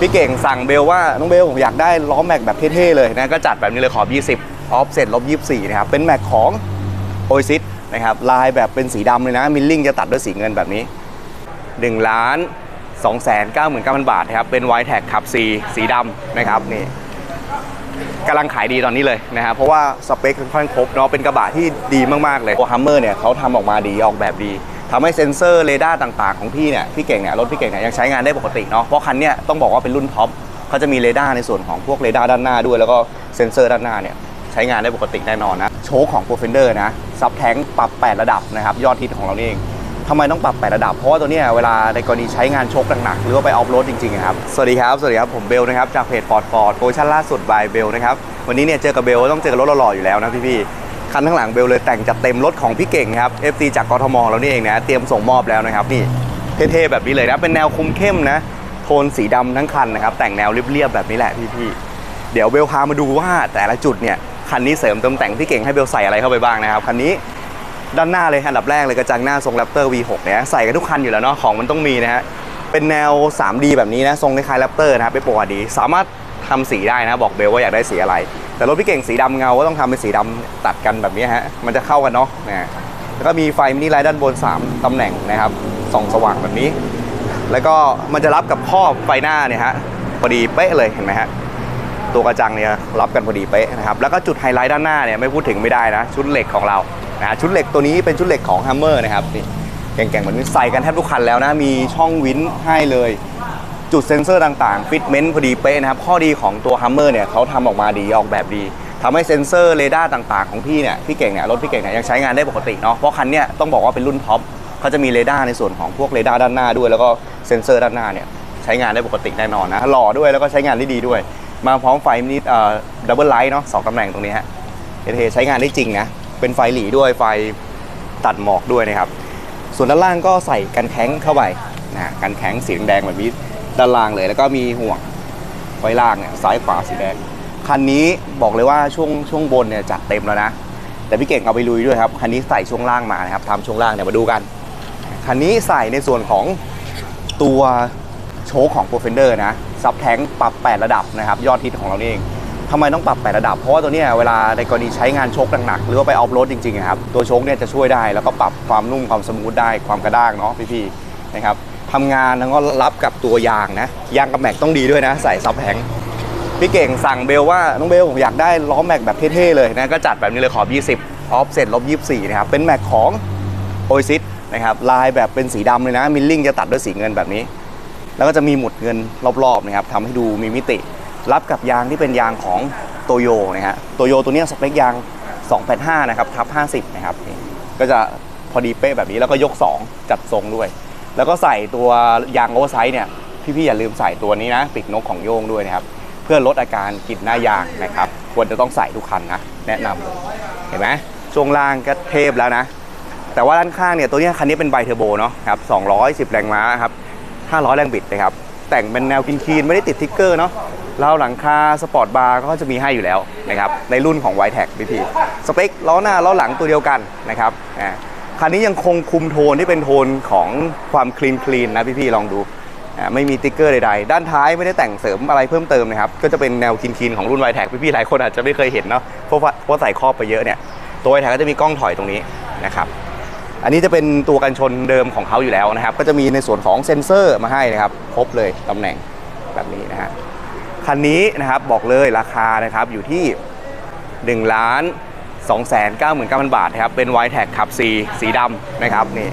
พี่เก่งสั่งเบลว่าน้องเบลผมอยากได้ล้อแม็กแบบเท่ๆเลยนะก็จัดแบบนี้เลยขอบ 20 ออฟเซ็ตลบ 24 นะครับ เป็นแม็กของโอซิสนะครับลายแบบเป็นสีดำเลยนะ มิลลิ่งจะตัดด้วยสีเงินแบบนี้1ล้าน2 9 9 0 0 0 บาทนะครับเป็นไวท์แท็กขับ C สีดำนะครับนี่กำลังขายดีตอนนี้เลยนะครับเพราะว่าสเปคค่อนข้างครบเนาะเป็นกระบะที่ดีมากๆเลยตัวฮัมเมอร์เนี่ยเขาทำออกมาดีออกแบบดี ทำให้เซ็นเซอร์เรดาร์ต่างๆของพี่เนี่ยพี่เก่งเนี่ยรถพี่เก่งเนี่ยยังใช้งานได้ปกติเนาะเพราะคันเนี้ยต้องบอกว่าเป็นรุ่นท็อปเขาจะมีเรดาร์ในส่วนของพวกเรดาร์ด้านหน้าด้วย แล้วก็เซ็นเซอร์ด้านหน้าเนี่ยใช้งานได้ปกติแน่นอนนะโชคของ p r o f e n d e r นะซับแทงปรับ 8 ระดับนะครับยอดฮิตของเรานี่เองทำไมต้องปรับ 8 ระดับ เพราะว่าตัวเนี้ยเวลาในกรณีใช้งานโชคหนักๆหรือว่าไปออฟโรดจริงๆอะครับสวัสดีครับสวัสดีครับผมเบลนะครับจากเพจฟอร์ดฟอร์ดโปรชั่นล่าสุดบายเบลนะครับวันนี้เนี่ยเจอกับเบลต้องเจอกับรถหล่อๆอยู่แล้วนะพี่ๆ คันข้างหลังเบลเลยแต่งจัดเต็มรถของพี่เก่งครับ FC จากกทมเรานี่เองนะเตรียมส่งมอบแล้วนะครับนี่เท่ๆแบบนี้เลยนะเป็นแนวคุมเข้มนะโทนสีดำทั้งคันนะครับแต่งแนวเรียบๆแบบนี้แหละพี่ๆเดี๋ยวเบลพามาดูว่าแต่ละจุดเนี่ยคันนี้เสริมเติมแต่งพี่เก่งให้เบลใส่อะไรเข้าไปบ้างนะครับคันนี้ด้านหน้าเลยอันดับแรกเลยกระจังหน้าทรงแรปเตอร์ V6 เนี่ยใส่กันทุกคันอยู่แล้วเนาะของมันต้องมีนะฮะเป็นแนว 3D แบบนี้นะทรงคล้ายๆแรปเตอร์นะครับไปโปรดีสามารถ ทำสีได้นะ บอกเบลว่าอยากได้สีอะไร แต่รถพี่เก่งสีดำเงาก็ต้องทำเป็นสีดำตัดกันแบบนี้ฮะมันจะเข้ากันเนาะนะแล้วก็มีไฟมินิไลท์ด้านบน 3ตำแหน่งนะครับส่องสว่างแบบนี้ แล้วก็มันจะรับกับครอไฟหน้าเนี่ยฮะพอดีเป๊ะเลยเห็นไหมฮะตัวกระจังเนี่ยรับกันพอดีเป๊ะนะครับแล้วก็จุดไฮไลท์ด้านหน้าเนี่ยไม่พูดถึงไม่ได้นะ ชุดเหล็กของเรานะชุดเหล็กตัวนี้เป็นชุดเหล็กของ Hammer นะครับนี่แก่งๆเหมือนใส่กันแทบทุกคันแล้วนะมีช่องวินให้เลย จุดเซ็นเซอร์ต่างๆฟิตเมนต์พอดีเป๊ะนะครับ ข้อดีของตัว Hummer เนี่ยเขาทำออกมาดีออกแบบดีทำให้เซ็นเซอร์เรดาร์ต่างๆของพี่เนี่ยพี่เก่งเนี่ยรถพี่เก่งเนี่ยยังใช้งานได้ปกติเนาะเพราะคันเนี้ยต้องบอกว่าเป็นรุ่นท็อปเขาจะมีเรดาร์ในส่วนของพวกเรดาร์ด้านหน้าด้วย แล้วก็เซ็นเซอร์ด้านหน้าเนี่ยใช้งานได้ปกติแน่นอนนะหล่อด้วยแล้วก็ใช้งานได้ดีด้วย มาพร้อมไฟมินิเอ่อดับเบิลไลท์เนาะสองตำแหน่งตรงนี้ฮะเอเทใช้งานได้จริงนะเป็นไฟหลีด้วยไฟตัดหมอกด้วยนะครับส่วนด้านล่างก็ใส่กันแข้งเข้าไปนะกันแข้งสีแดงแบบนี้ ด้านล่างเลย แล้วก็มีห่วงไว้ล่างเนี่ยซ้ายขวาสีแดงคันนี้บอกเลยว่าช่วงช่วงบนเนี่ยจัดเต็มแล้วนะแต่พี่เก่งเอาไปลุยด้วยครับคันนี้ใส่ช่วงล่างมานะครับทำช่วงล่างเนี่ยมาดูกันคันนี้ใส่ในส่วนของตัวโชคของ p r o f e n d e r นะซับแทงปรับ 8 ระดับนะครับยอดฮิตของเรานี่เองทำไมต้องปรับ 8 ระดับ เพราะว่าตัวเนี้ยเวลาในกรณีใช้งานโชคหนักๆหรือว่าไปออฟโรดจริงๆอะครับตัวโชคเนี่ยจะช่วยได้แล้วก็ปรับความนุ่มความสมูทได้ความกระด้างเนาะพี่ๆนะครับ ทำงานแล้วก็รับกับตัวยางนะ ยางกับแม็กต้องดีด้วยนะ ใส่ซับแทงพี่เก่งสั่งเบลว่าน้องเบลผมอยากได้ล้อแม็กแบบเท่ๆเลยนะก็จัดแบบนี้เลยขอบ 20 ออฟเซ็ตลบ 24 นะครับ เป็นแม็กของโอซิสนะครับลายแบบเป็นสีดำเลยนะ มิลลิ่งจะตัดด้วยสีเงินแบบนี้ แล้วก็จะมีหมุดเงินรอบๆนะครับทำให้ดูมีมิติ รับกับยางที่เป็นยางของโตโยนะฮะโตโยตัวเนี้ยสเปคยาง 285 นะครับทับ 50 นะครับ ก็จะพอดีเป๊ะแบบนี้แล้วก็ยก 2 จัดทรงด้วย แล้วก็ใส่ตัวยางโอเวอร์ไซส์เนี่ยพี่ๆอย่าลืมใส่ตัวนี้นะปีกนกของโยงด้วยนะครับ เพื่อลดอาการกลิ่นหน้ายางนะครับ ควรจะต้องใส่ทุกคันนะ แนะนำเลยเห็นไหมช่วงล่างก็เทพแล้วนะ แต่ว่าด้านข้างเนี่ยตัวนี้คันนี้เป็นไบเทอร์โบเนาะครับ210 แรงม้าครับ500 แรงบิดนะครับ แต่งเป็นแนวคินคีนๆไม่ได้ติดทิกเกอร์เนาะเราหลังคาสปอร์ตบาร์ก็จะมีให้อยู่แล้วนะครับในรุ่นของ y t e c พี่พี่สเปคล้อหน้าล้อหลังตัวเดียวกันนะครับอ่า คันนี้ยังคงคุมโทนที่เป็นโทนของความคลีนคลีนนะพี่ๆลองดูไม่มีติ๊กเกอร์ใดๆ ด้านท้ายไม่ได้แต่งเสริมอะไรเพิ่มเติมนะครับ ก็จะเป็นแนวคินๆของรุ่นไวแท็กพี่ๆหลายคนอาจจะไม่เคยเห็นเนาะเพราะว่าเพราะใส่ครอบไปเยอะเนี่ย ตัวไวแท็กก็จะมีกล้องถอยตรงนี้นะครับ อันนี้จะเป็นตัวกันชนเดิมของเขาอยู่แล้วนะครับ ก็จะมีในส่วนของเซ็นเซอร์มาให้นะครับ ครบเลยตำแหน่งแบบนี้นะฮะ คันนี้นะครับบอกเลยราคานะครับอยู่ที่1ล้าน 2 9 9 0 0 0 บาทนะครับ เป็นไวแท็กขับ C สีดำนะครับนี่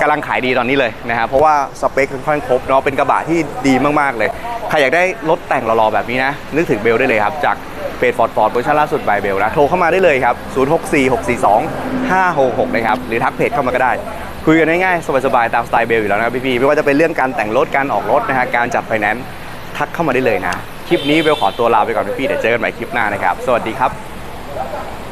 กำลังขายดีตอนนี้เลยนะครับเพราะว่าสเปคค่อนข้างครบเนาะเป็นกระบะที่ดีมากๆเลย ใครอยากได้รถแต่งหล่อๆแบบนี้นะ นึกถึงเบลได้เลยครับ จากเพจฟอร์ดฟอร์ดเวอร์ชันล่าสุดบายเบลนะ โทรเข้ามาได้เลยครับ 064642 566 นะครับ หรือทักเพจเข้ามาก็ได้ คุยกันง่ายๆ สบายๆ ตามสไตล์เบลอยู่แล้วนะพี่ๆไม่ว่าจะเป็นเรื่องการแต่งรถการออกรถนะฮะการจัดไฟแนนซ์ทักเข้ามาได้เลยนะคลิปนี้เบลขอตัวลาไปก่อนพี่ๆเดี๋ยวเจอกันใหม่คลิปหน้านะครับสวัสดีครับ ไ